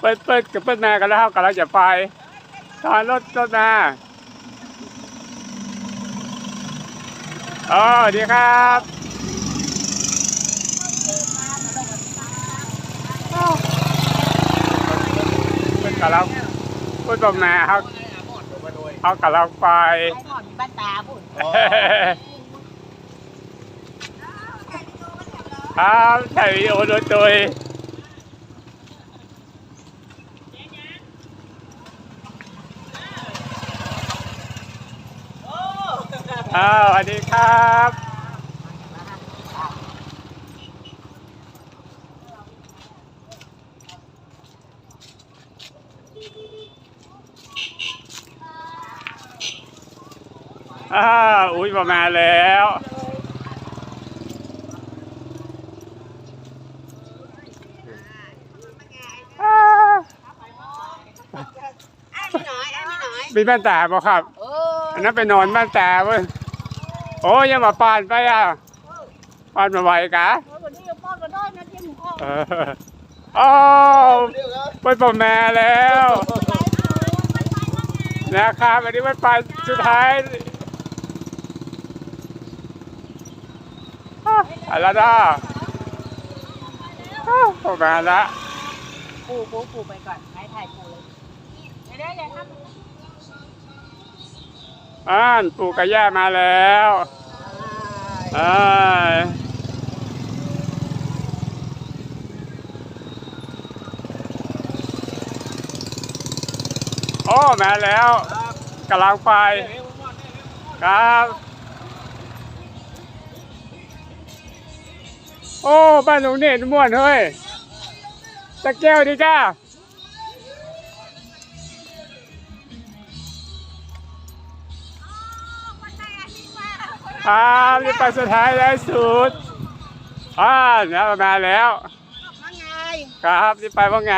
เปิดเปิดกับเปิดมากันแล้วกำลังจะไปตอนรถรถมาอ๋อดีครับเปิดกำลังเปิดประมาเขาเขากำลังไปไอ้หมอนมีบ้านตาพุ่นครับถ่ายวิดีโอโดยตัวเองอ้าวสวัสดีครับอ้าวอุ้ยประมาณแล้วอ้าวไอ้ไม่น้อยไอ้ไม่น้อยมีบ้านตาบ่ครับ เออ อันนั้นไปนอนบ้านตาเว้ย โอ้ยยังมาปานไปอะปานมาไหวกะวันนี้ป้อนก็ได้นะที่หมูอ้อเอออ้าวไปปอแม่แล้วนะครับอันนี้มันไปสุดท้ายอะอะไรนะอ้าวประมาณละปูปูปูไปก่อนให้ถ่ายปูเลยไม่ได้เลยครับ อ่านปู่กับย่ามาแล้วอ่าโอ้มาแล้วกำลังไปครับ โอ้ บ้านหนูเนี่ยม่วนเฮ้ยตะแก้วดีจ้า ครับนี่ไปสุดท้ายแล้วสุดอ่าเนี่ยมาแล้วว่าไงครับนี่ไปว่าไง